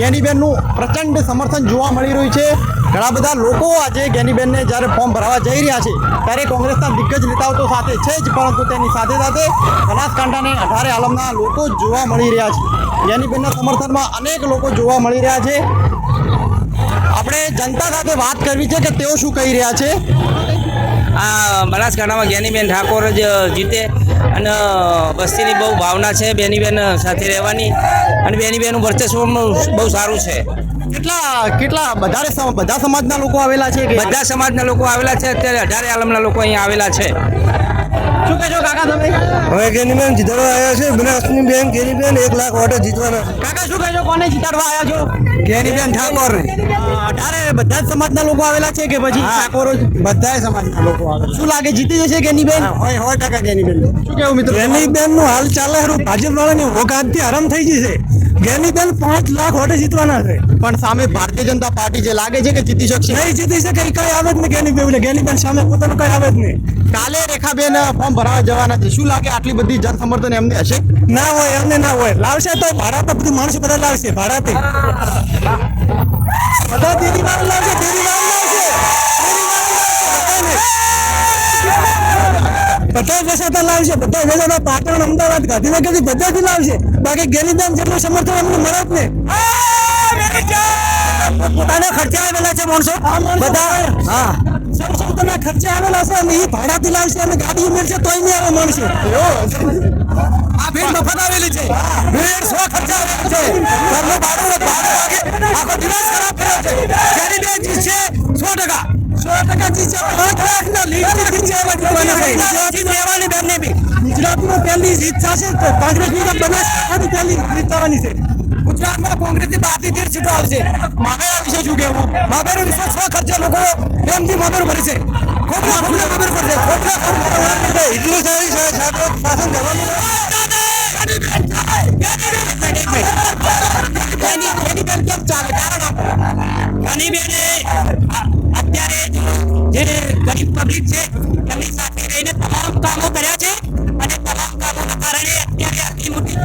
ગેનીબેનનું પ્રચંડ સમર્થન જોવા મળી રહ્યું છે. ઘણા બધા લોકો આજે ગેનીબેનને જ્યારે ફોર્મ ભરાવા જઈ રહ્યા છે, ત્યારે કોંગ્રેસના દિગ્ગજ નેતાઓ તો સાથે છે જ, પરંતુ તેની સાથે સાથે બનાસકાંઠાને અઢારે આલમના લોકો જોવા મળી રહ્યા છે. ગેનીબેનના સમર્થનમાં અનેક લોકો જોવા મળી રહ્યા છે. આપણે જનતા સાથે વાત કરવી છે કે તેઓ શું કહી રહ્યા છે? આ બનાસકાંઠામાં જ્ઞાનીબેન ઠાકોર જ જીતે અને વસ્તીની બહુ ભાવના છે બેનીબેન સાથે રહેવાની અને બેનીબેનનું વર્ચસ્વ બહુ સારું છે. કેટલા કેટલા બધા બધા સમાજના લોકો આવેલા છે બધા સમાજના લોકો આવેલા છે અત્યારે અઢારે આલમના લોકો અહીંયા આવેલા છે. શું કહેશો કાકા તમે? હવે ગેનીબેન જીતડવા આવ્યા છે. બનાસની બેન ગેનીબેન એક લાખ વોટે જીતવાના કાકા શું કહેશો? કોને જીતાડવા આવ્યા છો? ગેનીબેન ઠાકોર અઢારે બધા જ સમાજના લોકો આવેલા છે કે પછી ઠાકોરો? બધા સમાજના લોકો આવેલા શું લાગે જીતી જશે ગેનીબેન હોય હોય ટકા ગેનીબેન શું કેવું મિત્રો? ગેનીબેનનું હાલ ચાલે ભાજપ વાળાની ઓકાતથી આરામ થઈ જશે. ગેનીબેન પાંચ લાખ વોટે જીતવાના છે. પણ સામે ભારતીય જનતા પાર્ટી જે લાગે છે કે જીતી શકશે? નહીં જીતી શકે કઈ આવે જ નહીં ગેનીબેન ગેનીબેન સામે પોતાનું કઈ આવે જ નહીં. કાલે રેખાબેન ફોર્મ ભરાવા જવાના છે. શું લાગે આટલી બધી જન સમર્થન એમને હશે? ના હોય એમને ના હોય. લાવશે તો ભાડા પર બધું માણસો બધા લાવશે ભાડાથી. બધા દીદી લાવશે દીદી લાવશે. બધા વેસાતા લાવશે બધા વેસાતા પાટણ અમદાવાદ ગાંધીનગરથી બધાથી લાવશે. બાકી ગેરીદાન જેટલું સમર્થન અમને મળે જ નહીં. પોતાના ખર્ચે આવેલા છે માણસો. બધા હા. સૌના ખર્ચે આવેલા છે અને એ ભાડાથી લાવશે અને ગાડી ઉમેરશે તોય નહીં આવે માણસો. આ ભીડ મફત આવેલી છે. ભીડ સો ખર્ચા આવેલા છે. ઘરનું ભાડું ભાડું આખો દિવસ ખરાબ કર્યો છે. બે જીતશે સો ટકા. સો ટકા જીતશે પાંચ લાખ ના લીડ જીતશે એવા જીતવાના છે ગુજરાતી લેવાની બેનને બી. ગુજરાતમાં પહેલી જીત થશે તો કોંગ્રેસની તો બનાસકાંઠાની પહેલી જીત થવાની છે. ગુજરાતમાં કોંગ્રેસની બારથી તેર સીટો આવશે. મામેરા વિશે શું કહેવું? મામેરા વિશે સો ખર્ચે લોકો પ્રેમથી મામેરું ભરે છે. ખોટલા ખોટલા મામેરું ભરે ખોટલા ખોટલા એટલું સારી શાસન કરવાનું ગનીબેને અત્યારે જે પબ્લિક છે. એમની સાથે રહીને તમામ કામો કર્યા છે. અને તમામ કામોના કારણે અત્યારે આટલી મોટી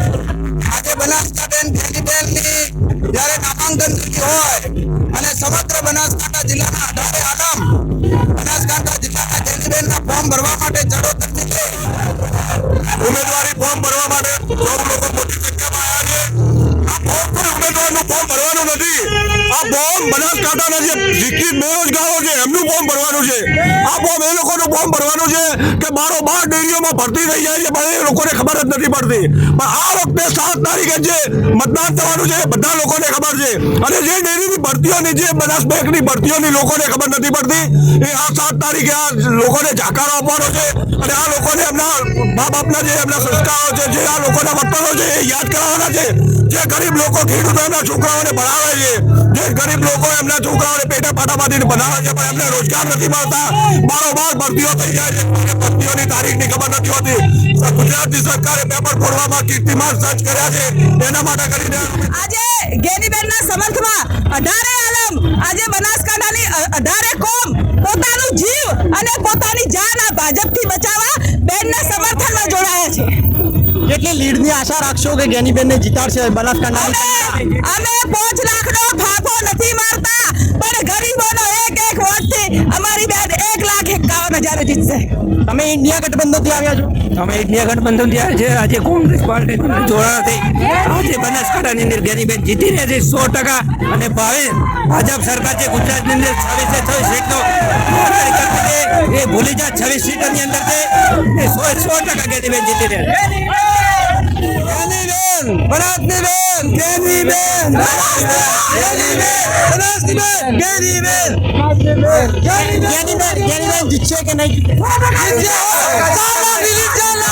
આજે બનાસકાંઠા ગેલીબેનની જ્યારે નામાંકન થતી હોય અને સમગ્ર બનાસકાંઠા જિલ્લાના અઢારે આલમ બનાસકાંઠા જિલ્લાના ગેલીબેનના ફોર્મ ભરવા માટે ચડોતરથી છે. ઉમેદવારી ફોર્મ ભરવા માટે સૌ લોકો મોટી સંખ્યામાં આવ્યા છે. આ ફોર્મ પણ ઉમેદવારનું ફોર્મ ભરવાનું નથી. ફોર્મ બનાસકાંઠાના જે શિક્ષિત બેરોજગારો છે. એમનું ફોર્મ ભરવાનું છે. આ ફોર્મ એ લોકોનું ફોર્મ ભરવાનું છે કે બારો બાર ડેરીઓમાં ભરતી થઈ જાય છે. પણ એ લોકોને ખબર જ નથી પડતી. પણ આ વખતે સાત તારીખે જે મતદાન થવાનું છે બધા લોકોને ખબર છે. અને જે ડેરીની ભરતીઓની જે બનાસ બેંકની ભરતીઓની લોકોને ખબર નથી પડતી, એ આ સાત તારીખે આ લોકોને જાકારો આપવાનો છે. અને આ લોકોને એમના મા બાપના જે એમના સંસ્કારો છે, જે આ લોકોના વતનો છે, એ યાદ કરાવવાના છે. જે ગરીબ લોકો ખેડૂતો એમના છોકરાઓને ભણાવે છે. જે ગરીબ લોકો એમના છોકરાઓને પેટા પાટા બાંધીને બનાવે છે, પણ એમને રોજગાર નથી મળતા. બારોબાર ભરતીઓ થઈ જાય છે. ભરતીઓની તારીખની ખબર નથી હોતી. ગુજરાતની સરકારે પેપર ફોડવામાં કીર્તિમાન સર્ચ કર્યા છે. એના માટે કરીને આજે ગેનીબેનના સમર્થમાં અઢારે આલમ, આજે બનાસકાંઠાની અઢારે કોમ, પોતાનું જીવ અને પોતાની જાન આ ભાજપથી બચાવવા બેનના સમર્થનમાં જોડાયા છે કેટલી લીડની આશા રાખશો કે ગેનીબેનને જીતાડશે અમે બનાસકાંઠા અમે પાંચ લાખનો ફાફો નથી મારતા પણ ગરીબોનો એક એક વોટથી અમારી બેન એક લાખ એકાવન હજાર જીતશે. તમે ઇન્ડિયા ગઠબંધનથી આવ્યા છો? અમે ઇન્ડિયા ગઠબંધન આવ્યા છે આજે કોંગ્રેસ પાર્ટી જોડાતી થઈ આજે બનાસકાંઠાની અંદર ગેનીબેન જીતી રહ્યા છે સો ટકા. અને ભાવે ભાજપ સરકાર છે ગુજરાતની અંદર છવ્વીસે છવ્વીસ સીટનો એ ભૂલી જા છવ્વીસ સીટોની અંદર છે. એ સો સો ટકા ગેનીબેન જીતી રહ્યા છે. ગેનીબેન બનાસની બેન ગેનીબેન બનાસની બેન ગેનીબેન ગેનીબેન ગેનીબેન જીતશે કે નહીં ચાલો દિલીપ ચાલો